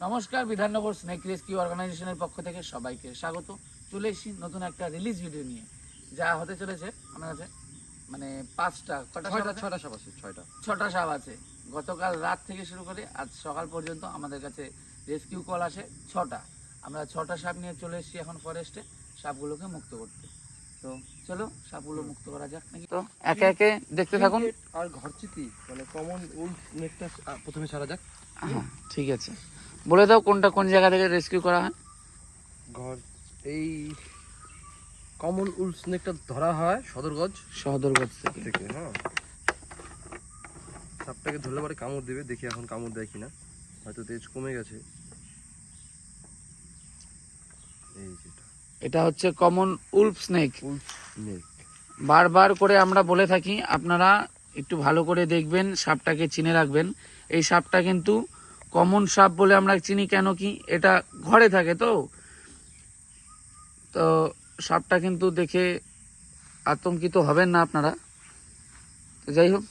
নমস্কার Bidhannagar snake rescue অর্গানাইজেশনের পক্ষ থেকে সবাইকে স্বাগত। চলে এসেছি নতুন একটা রিলিজ ভিডিও নিয়ে যা হতে চলেছে আমার কাছে মানে পাঁচটা কটা ছয়টা আছে? সাপ আছে ছয়টা। ছটা সাপ আছে। গতকাল রাত থেকে শুরু করে আজ সকাল পর্যন্ত আমাদের কাছে রেস্কিউ কল আসে ছটা। আমরা ছটা সাপ নিয়ে চলে এসেছি এখন ফরেস্টে সাপগুলোকে মুক্ত করতে। তো চলো সাপগুলো মুক্ত করা যাক নাকি? তো একে একে দেখতে থাকুন। আর ঘরচিতি মানে কমন উল নেকটা প্রথমে ছাড়া যাক। ঠিক আছে। বলে দাও কোনটা কোন জায়গা থেকে রেস্কিউ করা হয়। ঘর এই কমন উল স্নেকটা ধরা হয় সদরগঞ্জ সদরগঞ্জ থেকে। থেকে হ্যাঁ। সাপটাকে ধরলে পরে কামড় দেবে দেখি এখন কামড় দেয় কিনা। হয়তো তেজ কমে গেছে। এই যেটা। এটা হচ্ছে common wolf snake wolf snake বারবার করে আমরা বলে থাকি আপনারা একটু ভালো করে দেখবেন সাপটাকে চিনে রাখবেন। এই সাপটা কিন্তু কমন সাপ বলে আমরা চিনি কেন কি? এটা ঘরে থাকে তো। তো সাপটা কিন্তু দেখে আতঙ্কিত হবেন না আপনারা। তো যাই হোক।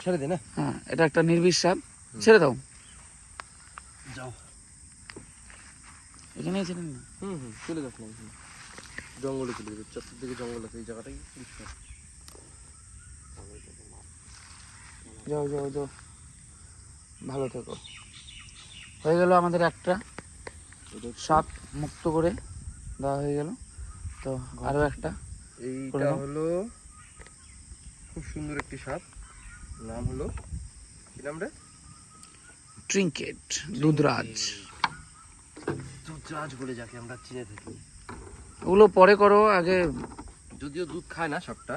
ছেড়ে দে না হ্যাঁ এটা একটা নির্বিষ সাপ। ছেড়ে দাও। যাও। এখানেই ছেড়ে না হুম হুম চলে হুম। জঙ্গলে চলে যাবে চতুর্দিকে জঙ্গল আছে এই জায়গাটাই পরিষ্কার। যাও যাও যাও। ভালো থেকো। হয়ে গেল আমাদের একটা সাপ মুক্ত করে দেওয়া হয়ে গেল। তো আরও একটা এইটা হলো খুব সুন্দর একটি সাপ। নাম হলো কি নাম রে ট্রিঙ্কেট দুধরাজ। দুধরাজ বলে যাকে আমরা চিনে থাকি। ওগুলো পরে করো আগে যদিও দুধ খায় না সাপটা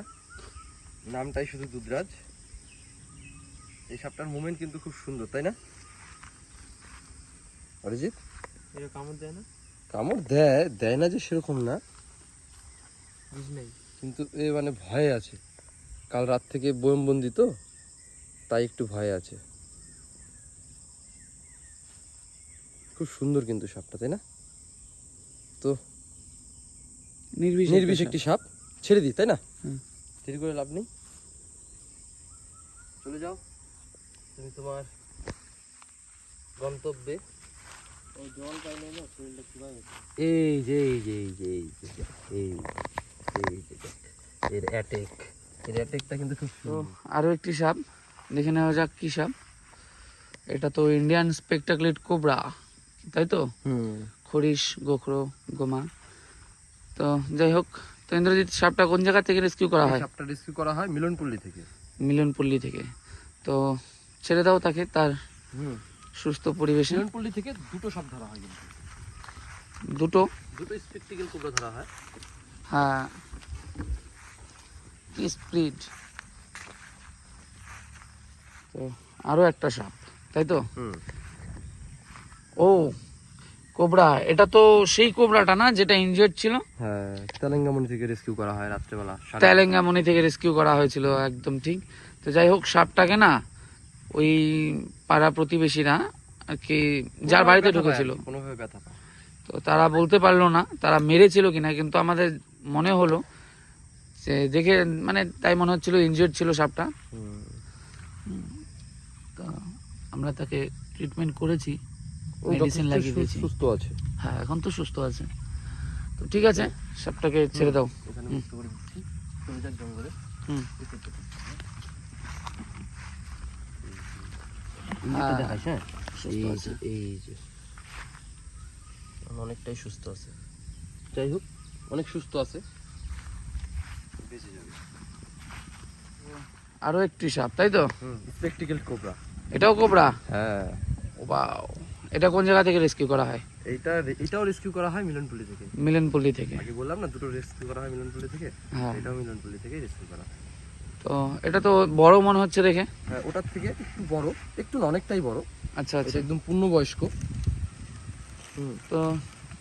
নামটাই শুধু দুধরাজ। এই সাপটার মুভমেন্ট কিন্তু খুব সুন্দর তাই না? অরিজিৎ? কামড় দেয় না? কামড় দেয় দেয় না যে সেরকম না। কিন্তু এ মানে ভয়ে আছে। কাল রাত থেকে বন্দি তো তাই একটু ভয়ে আছে। খুব সুন্দর কিন্তু সাপটা তাই না? তো নির্বিষ নির্বিষ একটি সাপ। ছেড়ে দিই তাই না। দেরি করে লাভ নেই। চলে যাও। তুমি তোমার গন্তব্যে এই যে এই যে এই যে এই যে এই এই যে এর অ্যাটেক এর অ্যাটেকটা কিন্তু খুব একটি সাপ দেখে নেওয়া যাক কি সাপ। এটা তো ইন্ডিয়ান স্পেকটাকলেট কোবরা তাই তো? হুম। খরিশ গোখরো গোমা। তো যাই হোক তো ইন্দ্রজিৎ সাপটা কোন জায়গা থেকে রেস্কিউ করা হয়? সাপটা রেস্কিউ করা হয় মিলনপল্লী থেকে। মিলনপল্লী থেকে। তো ছেড়ে দাও তাকে তার হুম। সুস্থ পরিবেশে। থেকে দুটো সাপ ধরা হয় কিন্তু। দুটো? দুটো স্পেকটিক্যাল কোবরা ধরা হয়। হ্যাঁ। স্প্রিড। তো আরও একটা সাপ তাই তো? ও কোবরা এটা তো সেই কোবরাটা না যেটা ইনজিয়ার্ড ছিল? হ্যাঁ তেলেঙ্গামণি থেকে রেস্কিউ করা হয় রাত্রেবেলা তেলেঙ্গামনি থেকে রেস্কিউ করা হয়েছিল একদম ঠিক। তো যাই হোক সাপটাকে না ওই পাড়া প্রতিবেশীরা আর কি যার বাড়িতে ঢুকেছিল। আর কোনোভাবে ব্যথা তো তারা বলতে পারল না তারা মেরেছিল কিনা কিন্তু আমাদের মনে হলো যে দেখে মানে তাই মনে হচ্ছিল ইনজিয়ার্ড ছিল সাপটা। তো আমরা তাকে ট্রিটমেন্ট করেছি মেডিসিন লাগিয়ে দিয়েছি। সুস্থ আছে? হ্যাঁ এখন তো সুস্থ আছে। তো ঠিক আছে সাপটাকে ছেড়ে দাও। হুম। মুক্ত করে দিচ্ছি চলে যাক জঙ্গলে হুম ইঙ্গিতটা দেখাইস হ্যাঁ? এই যে অনেকটাই সুস্থ আছে। যাই হোক অনেক সুস্থ আছে। বেঁচে যাবে। আরও একটি সাপ তাই তো? স্পেকটিক্যাল কোবরা এটাও কোবরা হ্যাঁ। ও বাও। এটা কোন জায়গা থেকে রেস্কিউ করা হয়? এইটা এটাও রেস্কিউ করা হয় মিলনপল্লী থেকে। মিলনপল্লী থেকে। আগে বললাম না দুটো রেস্কিউ করা হয় মিলনপল্লী থেকে। হ্যাঁ। এটাও মিলনপল্লী থেকে রেস্কিউ করা হয়। তো এটা তো বড় মনে হচ্ছে দেখে? হ্যাঁ ওটার থেকে একটু বড় একটু অনেকটাই বড়। আচ্ছা আচ্ছা। একদম পূর্ণবয়স্ক। হুম। তো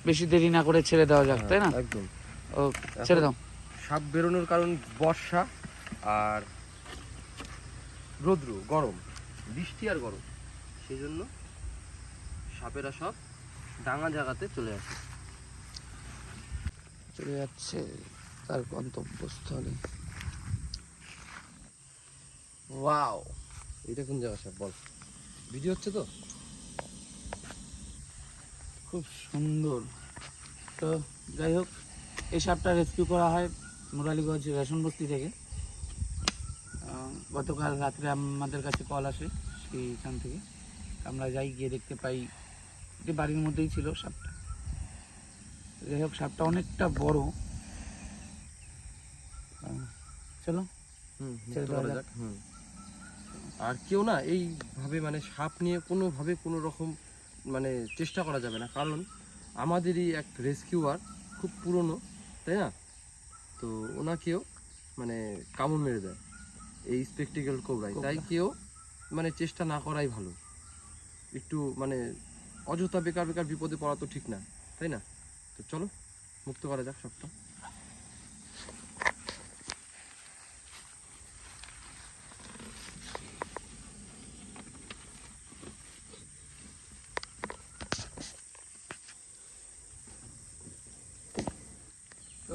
বেশি দেরি না করে ছেড়ে দেওয়া যাক তাই না? হ্যাঁ, একদম। ও ছেড়ে দাও। সাপ বেরোনোর কারণ বর্ষা আর রৌদ্র গরম। বৃষ্টি আর গরম। সেই জন্য সাপেরা সব ডাঙা জায়গাতে চলে আসে। চলে যাচ্ছে তার গন্তব্যস্থলে। ওয়াও এটা কোন জায়গা সাপ বল। ভিডিও হচ্ছে তো? খুব সুন্দর। তো যাই হোক এই সাপটা রেস্কিউ করা হয় মুরালিগঞ্জ রেশন বস্তি থেকে। গতকাল রাত্রে আমাদের কাছে কল আসে সেইখান থেকে। আমরা যাই গিয়ে দেখতে পাই যে বাড়ির মধ্যেই ছিল সাপটা। যাই হোক সাপটা অনেকটা বড়। চলো। হুম ছেড়ে মুক্ত দেওয়া করা যাক। যাক হুম আর কেউ না এইভাবে মানে সাপ নিয়ে কোনোভাবে কোনো রকম মানে চেষ্টা করা যাবে না। কারণ আমাদেরই এক রেস্কিউয়ার খুব পুরনো তাই না? তো ওনাকেও মানে কামড় মেরে দেয় এই স্পেকটিক্যাল কোবরাই তাই কেউ মানে চেষ্টা না করাই ভালো। একটু মানে অযথা বেকার বেকার বিপদে পড়া তো ঠিক না তাই না? তো চলো মুক্ত করা যাক সবটা।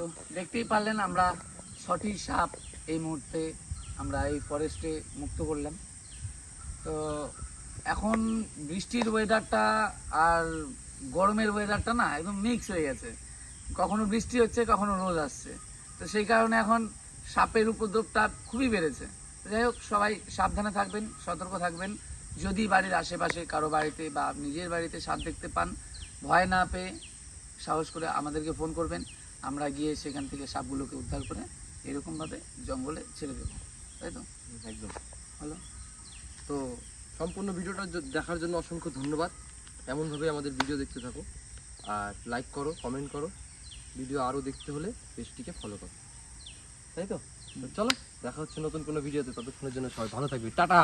তো দেখতেই পারলেন আমরা ছটি সাপ এই মুহূর্তে আমরা এই ফরেস্টে মুক্ত করলাম। তো এখন বৃষ্টির ওয়েদারটা আর গরমের ওয়েদারটা না একদম মিক্স হয়ে গেছে। কখনো বৃষ্টি হচ্ছে, কখনো রোদ আসছে। তো সেই কারণে এখন সাপের উপদ্রবটা খুবই বেড়েছে। যাই হোক, সবাই সাবধানে থাকবেন, সতর্ক থাকবেন। যদি বাড়ির আশেপাশে কারও বাড়িতে বা নিজের বাড়িতে সাপ দেখতে পান, ভয় না পেয়ে সাহস করে আমাদেরকে ফোন করবেন। আমরা গিয়ে সেখান থেকে সাপগুলোকে উদ্ধার করে এরকমভাবে জঙ্গলে ছেড়ে দেবো। তাই তো? একদম। ভালো তো সম্পূর্ণ ভিডিওটা দেখার জন্য অসংখ্য ধন্যবাদ। এমনভাবে আমাদের ভিডিও দেখতে থাকো। আর লাইক করো কমেন্ট করো। ভিডিও আরও দেখতে হলে পেজটিকে ফলো করো। তাই তো? তো চলো দেখা হচ্ছে নতুন কোনো ভিডিওতে। ততক্ষণের জন্য সবাই ভালো থাকবে। টাটা!